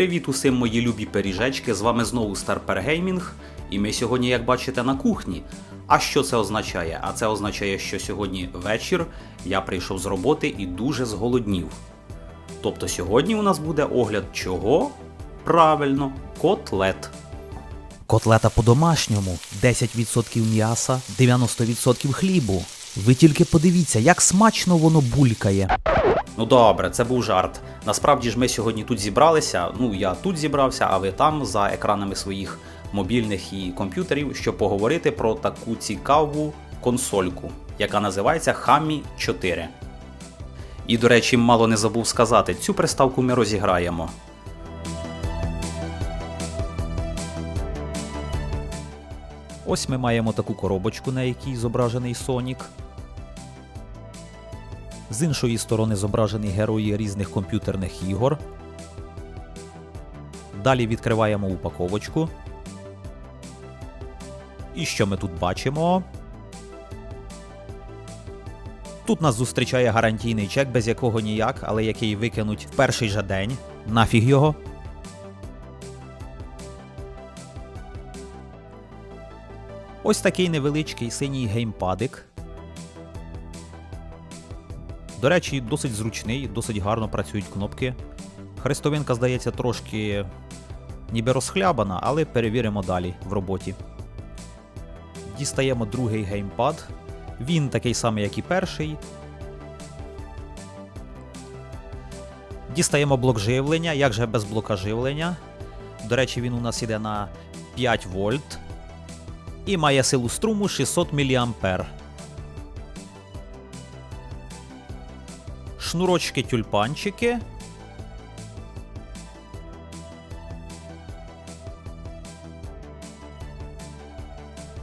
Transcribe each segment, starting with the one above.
Привіт усім мої любі пиріжечки, з вами знову Старпер Gaming, і ми сьогодні, як бачите, на кухні. А що це означає? А це означає, що сьогодні вечір я прийшов з роботи і дуже зголоднів. Тобто сьогодні у нас буде огляд чого? Правильно, котлет. Котлета по-домашньому, 10% м'яса, 90% хлібу. Ви тільки подивіться, як смачно воно булькає. Ну добре, це був жарт. Насправді ж ми сьогодні тут зібралися. Ну я тут зібрався, а ви там за екранами своїх мобільних і комп'ютерів, щоб поговорити про таку цікаву консольку, яка називається Hami 4. І, до речі, мало не забув сказати, цю приставку ми розіграємо. Ось ми маємо таку коробочку, на якій зображений Сонік. З іншої сторони зображені герої різних комп'ютерних ігор. Далі відкриваємо упаковочку. І що ми тут бачимо? Тут нас зустрічає гарантійний чек, без якого ніяк, але який викинуть в перший же день. Нафіг його. Ось такий невеличкий синій геймпадик. До речі, досить зручний, досить гарно працюють кнопки. Хрестовинка, здається, трошки ніби розхлябана, але перевіримо далі в роботі. Дістаємо другий геймпад. Він такий самий, як і перший. Дістаємо блок живлення. Як же без блока живлення? До речі, він у нас іде на 5 вольт і має силу струму 600 мА. Шнурочки тюльпанчики.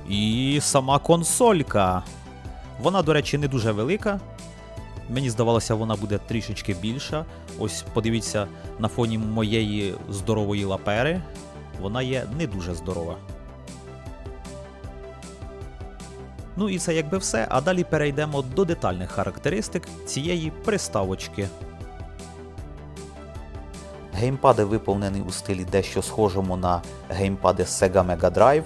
І сама консолька. Вона, до речі, не дуже велика. Мені здавалося, вона буде трішечки більша. Ось подивіться на фоні моєї здорової лапери. Вона є не дуже здорова. Ну і це якби все. А далі перейдемо до детальних характеристик цієї приставочки. Геймпади виповнені у стилі дещо схожому на геймпади Sega Mega Drive.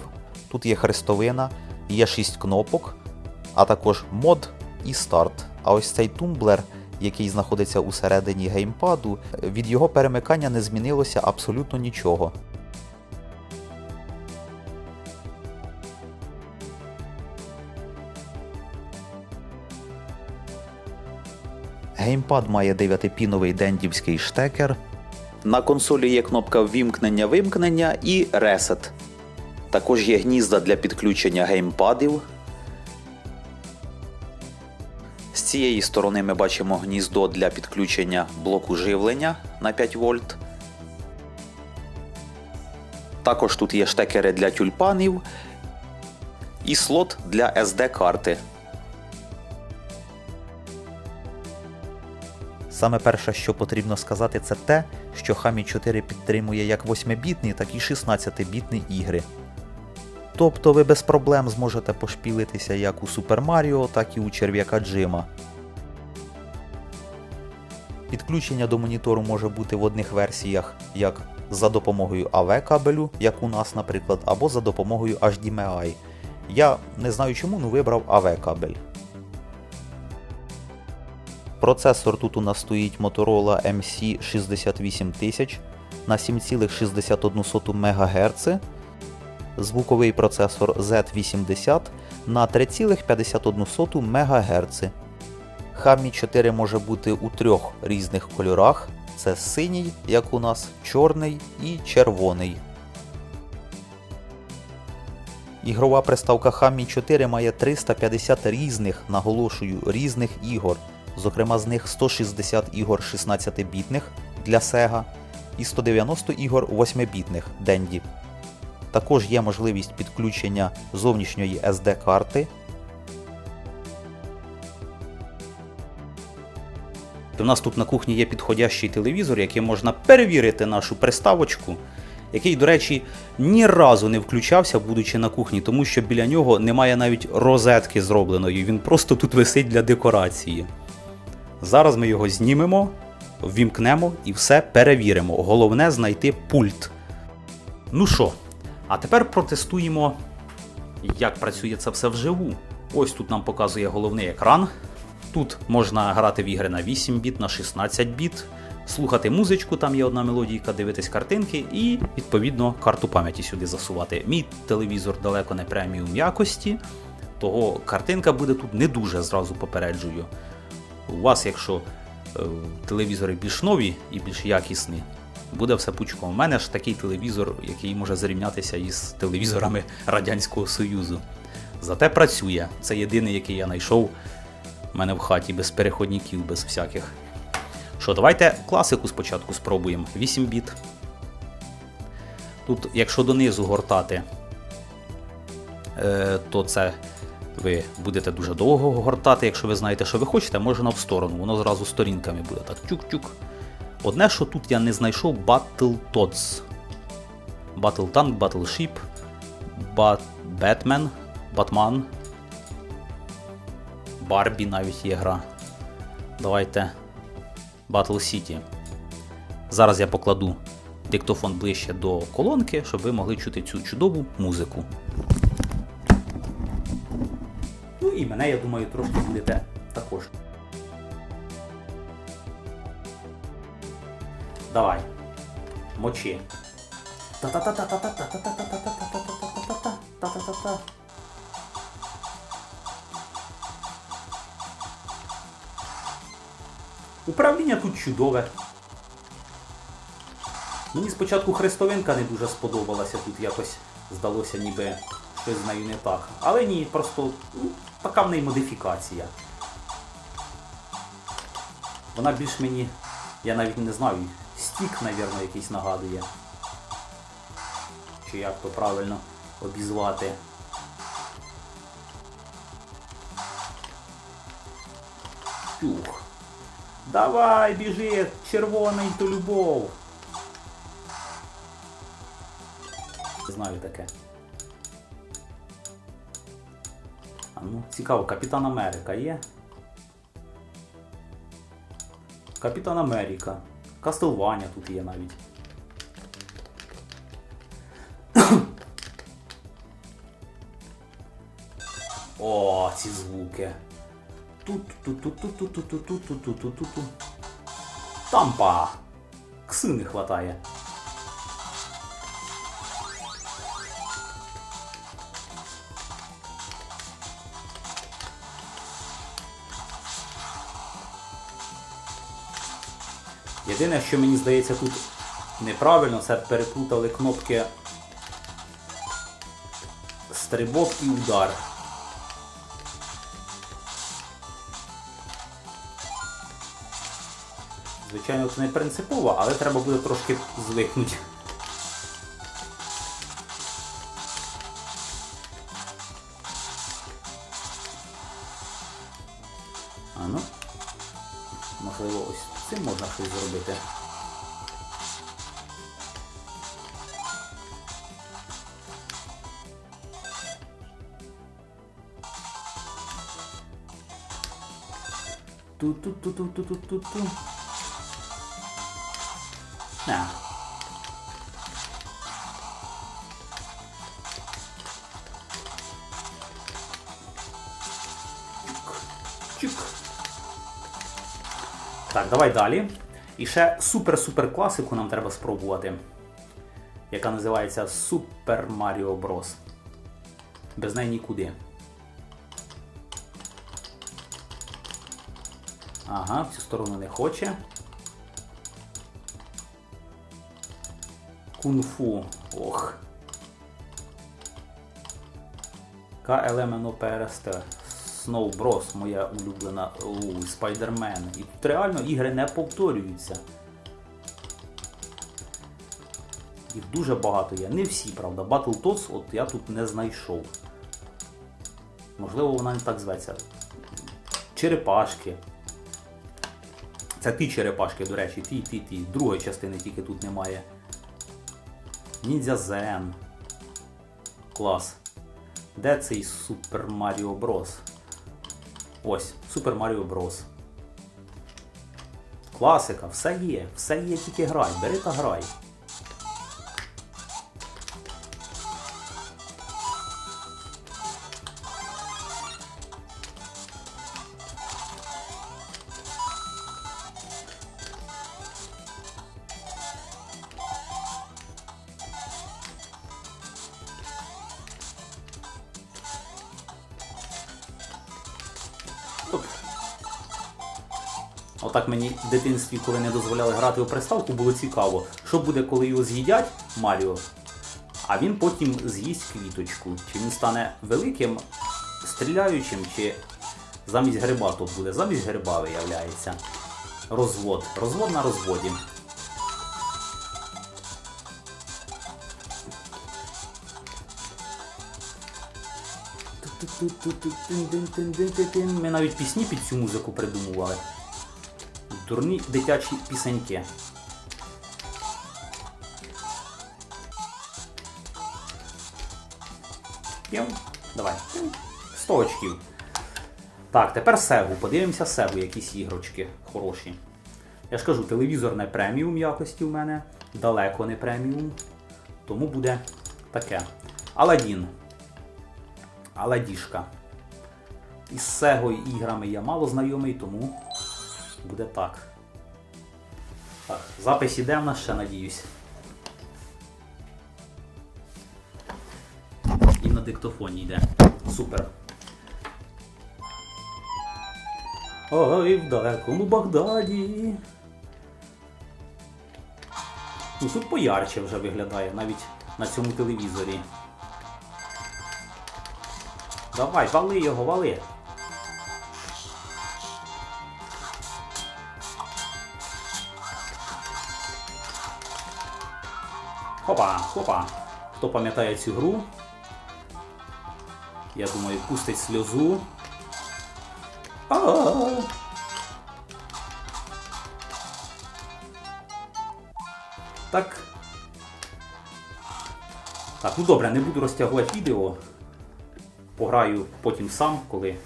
Тут є хрестовина, є 6 кнопок, а також мод і старт. А ось цей тумблер, який знаходиться усередині геймпаду, від його перемикання не змінилося абсолютно нічого. Геймпад має 9-піновий дендівський штекер. На консолі є кнопка вімкнення-вимкнення і Reset. Також є гнізда для підключення геймпадів. З цієї сторони ми бачимо гніздо для підключення блоку живлення на 5 вольт. Також тут є штекери для тюльпанів і слот для SD-карти. Саме перше, що потрібно сказати, це те, що Hami 4 підтримує як 8-бітні, так і 16-бітні ігри. Тобто ви без проблем зможете пошпілитися як у Super Mario, так і у черв'яка Джима. Підключення до монітору може бути в одних версіях як за допомогою AV кабелю, як у нас, наприклад, або за допомогою HDMI. Я не знаю чому, але вибрав AV кабель. Процесор тут у нас стоїть Motorola MC68000 на 7,61 МГц. Звуковий процесор Z80 на 3,51 МГц. Hami 4 може бути у трьох різних кольорах: це синій, як у нас, чорний і червоний. Ігрова приставка Hami 4 має 350 різних, наголошую, різних ігор. Зокрема, з них 160 ігор 16-бітних для Sega і 190 ігор 8-бітних Dendy. Також є можливість підключення зовнішньої SD-карти. У нас тут на кухні є підходящий телевізор, який можна перевірити нашу приставочку, який, до речі, ні разу не включався, будучи на кухні, тому що біля нього немає навіть розетки зробленої. Він просто тут висить для декорації. Зараз ми його знімемо ввімкнемо і все перевіримо. Головне знайти пульт. Ну що, а тепер протестуємо, як працює це все вживу. Ось тут нам показує головний екран. Тут можна грати в ігри на 8 біт, на 16 біт, слухати музичку, там є одна мелодійка, дивитись картинки і, відповідно, карту пам'яті сюди засувати. Мій телевізор далеко не преміум якості, того картинка буде тут не дуже зразу попереджую. У вас, якщо е, телевізори більш нові і більш якісні, буде все пучком. У мене ж такий телевізор, який може зрівнятися із телевізорами Радянського Союзу. Зате працює. Це єдиний, який я знайшов у мене в хаті без переходників, без всяких. Що, давайте класику спочатку спробуємо. 8 біт. Тут, якщо донизу гортати, е, то це ви будете дуже довго гортати. Якщо ви знаєте, що ви хочете, можна в сторону. Воно зразу сторінками буде так чук-чук. Одне, що тут я не знайшов Battletoads. Battle Tank, Battleship, Bat Batman, Batman. Барбі навіть є гра. Давайте Battle City. Зараз я покладу диктофон ближче до колонки, щоб ви могли чути цю чудову музику. І мене, я думаю, трошки будете також. Давай. Мочи. Управління тут чудове. Мені спочатку хрестовинка не дуже сподобалася, тут якось здалося, ніби щось з нею не так. Але ні, просто ну, така в неї модифікація. Вона більш мені, я навіть не знаю, стік, мабуть, якийсь нагадує. Чи як то правильно обізвати. Тюх. Давай, біжи, червоний то любов. Знаю таке. Ну, цікаво, Капітан Америка є? Капітан Америка. Кастелваня тут є навіть. О, ці звуки. Тут-тут-тут-тут-тут-тут-тут-тут-тут-тут. Тампа! Кси не хватає. Єдине, що мені здається тут неправильно, це переплутали кнопки стрибок і удар. Звичайно, це не принципово, але треба буде трошки звикнути. Ту-ту-ту-ту-ту-ту-ту. На. Чик. Чик. Так, давай далі. І ще супер-супер класику нам треба спробувати, яка називається Super Mario Bros. Без неї нікуди. Ага, в цю сторону не хоче. Кунг-фу. Ох. КЛМНО ПРСТ. Snow Bros, моя улюблена у Спайдермен. І тут реально ігри не повторюються. Їх дуже багато є. Не всі, правда. Battletoads от я тут не знайшов. Можливо, вона не так зветься. Черепашки. Це ті черепашки, до речі, ті, ті, ті. Другої частини тільки тут немає. Ніндзя Зен. Клас. Де цей Супер Маріо Брос? Ось, Супер Маріо Брос. класика, все є, все є, тільки грай, бери та грай. Отак мені в дитинстві, коли не дозволяли грати у приставку, було цікаво, що буде, коли його з'їдять Маріо, а він потім з'їсть квіточку. Чи він стане великим, стріляючим, чи замість гриба тут буде. Замість гриба виявляється. Розвод. Розвод на розводі. Ми навіть пісні під цю музику придумували. Дурні дитячі пісеньки. П'єм. Давай. 100 очків. Так, тепер Сегу. Подивимося Сегу, якісь ігрочки хороші. Я ж кажу, телевізор не преміум якості в мене, далеко не преміум. Тому буде таке. Аладдін. Аладішка. Із Сего іграми я мало знайомий, тому буде так. Так, запис іде в нас ще, надіюсь. І на диктофоні йде. Супер. Ой, в далекому Багдаді. Ну тут поярче вже виглядає, навіть на цьому телевізорі. Давай, вали його, вали. Хопа, хопа. Хто пам'ятає цю гру? Я думаю, пустить сльозу. А-а-а. Так. Так, ну добре, не буду розтягувати відео. Пограю потім сам, коли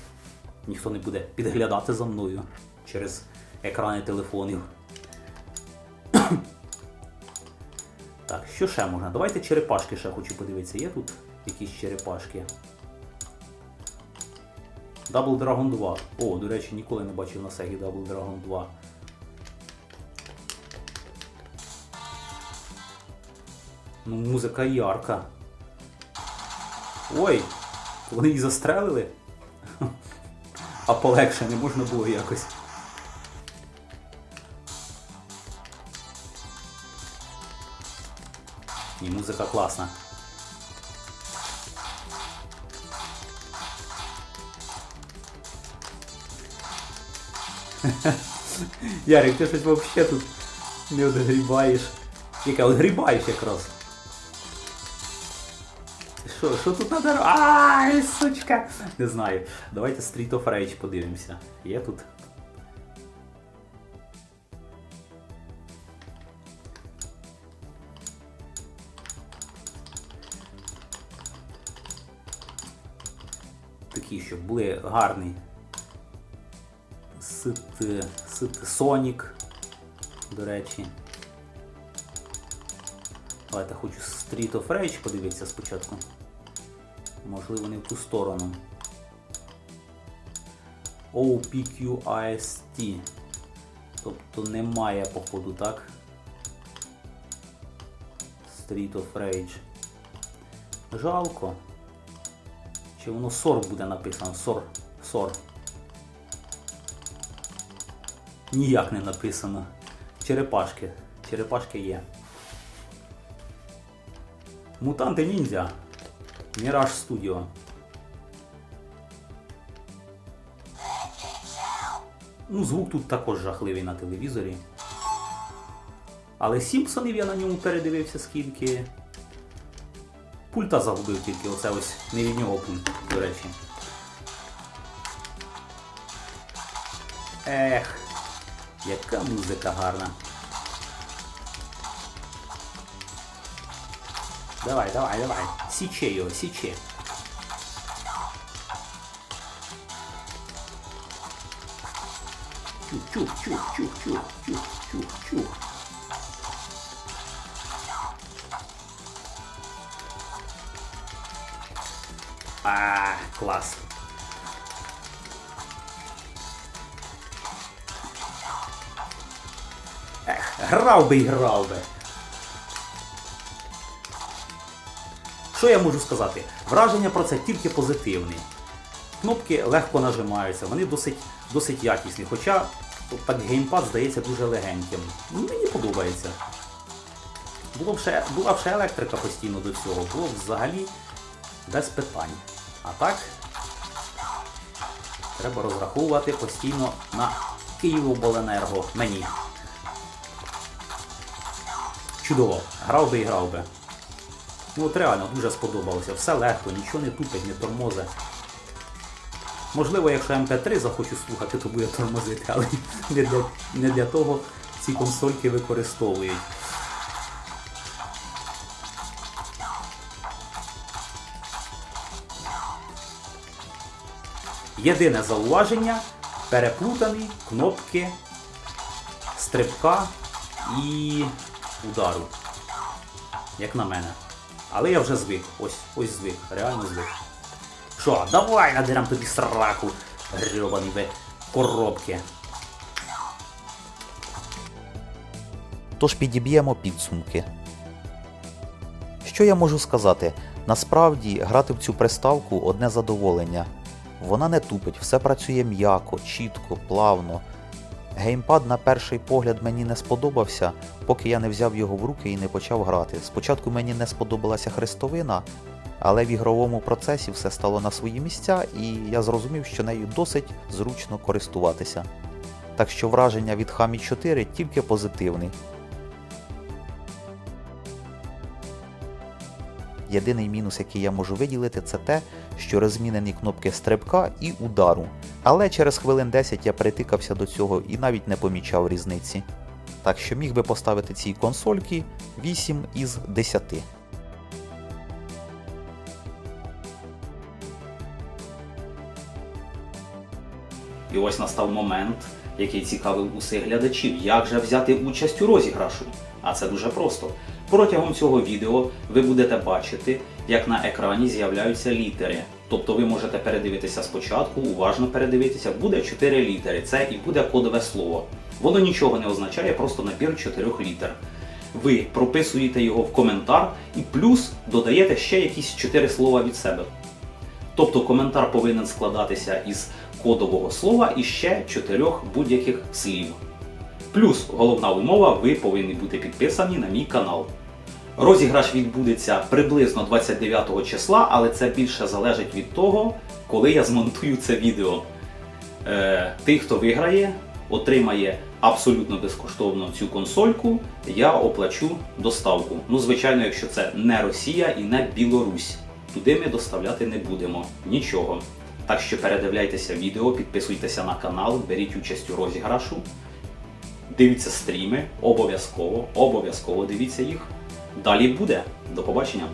ніхто не буде підглядати за мною через екрани телефонів. Так, що ще можна? Давайте черепашки ще хочу подивитися. Є тут якісь черепашки? Double Dragon 2. О, до речі, ніколи не бачив на Sega Double Dragon 2. Ну, музика ярка. Ой, вони її застрелили. А полегше не можна було якось. Ні, музика класна. Ярик, ти щось взагалі тут не одгрібаєш. Яке одгрібаєш якраз. Що, що тут надо? Ай, сучка! Не знаю. Давайте Street of Rage подивимося. Є тут. Такі, щоб були гарні. Сит, сит Сонік, до речі. Давайте хочу Street of Rage подивитися спочатку. Можливо, не в ту сторону. OPQIST. Тобто немає, походу, так? Street of Rage. Жалко. Чи воно SOR буде написано? SOR. SOR. Ніяк не написано. Черепашки. Черепашки є. Мутанти ніндзя. Міраж Студіо. Ну, звук тут також жахливий на телевізорі. Але Сімпсонів я на ньому передивився скільки. Пульта загубив тільки, оце ось не від нього пульт, до речі. Ех, яка музика гарна. Давай, давай, давай. Січе його, січе. Чух, чух, чух, чух, чух, чух, чух, чух. А, клас. Ех, грав би і грав би. Що я можу сказати? Враження про це тільки позитивне. Кнопки легко нажимаються, вони досить, досить якісні. Хоча так геймпад здається дуже легеньким. Ну, Мені подобається. Було б ще, була б ще електрика постійно до цього, було б взагалі без питань. А так, треба розраховувати постійно на Київобленерго мені. Чудово, грав би і грав би. Ну от реально дуже сподобалося. Все легко, нічого не тупить, не тормозе. Можливо, якщо МП3 захочу слухати, то буде тормозити, але не для, не для того ці консольки використовують. Єдине зауваження переплутані кнопки стрибка і удару. Як на мене. Але я вже звик. Ось, ось звик, реально звик. Що, давай надерем тобі сраку, грьобані ви коробки. Тож підіб'ємо підсумки. Що я можу сказати? Насправді грати в цю приставку одне задоволення. Вона не тупить, все працює м'яко, чітко, плавно. Геймпад на перший погляд мені не сподобався, поки я не взяв його в руки і не почав грати. Спочатку мені не сподобалася хрестовина, але в ігровому процесі все стало на свої місця, і я зрозумів, що нею досить зручно користуватися. Так що враження від Хамі 4 тільки позитивні. Єдиний мінус, який я можу виділити, це те, що розмінені кнопки стрибка і удару. Але через хвилин 10 я притикався до цього і навіть не помічав різниці. Так що міг би поставити цій консольки 8 із 10. І ось настав момент, який цікавив усіх глядачів, як же взяти участь у розіграшу. А це дуже просто. Протягом цього відео ви будете бачити, як на екрані з'являються літери. Тобто ви можете передивитися спочатку, уважно передивитися, буде 4 літери. Це і буде кодове слово. Воно нічого не означає, просто набір 4 літер. Ви прописуєте його в коментар і плюс додаєте ще якісь 4 слова від себе. Тобто коментар повинен складатися із кодового слова і ще чотирьох будь-яких слів. Плюс головна умова, ви повинні бути підписані на мій канал. Розіграш відбудеться приблизно 29 числа, але це більше залежить від того, коли я змонтую це відео. Е, Той, хто виграє, отримає абсолютно безкоштовно цю консольку, я оплачу доставку. Ну, звичайно, якщо це не Росія і не Білорусь. Туди ми доставляти не будемо. Нічого. Так що передивляйтеся відео, підписуйтеся на канал, беріть участь у розіграшу. Дивіться стріми, обов'язково, обов'язково дивіться їх. Далі буде. До побачення!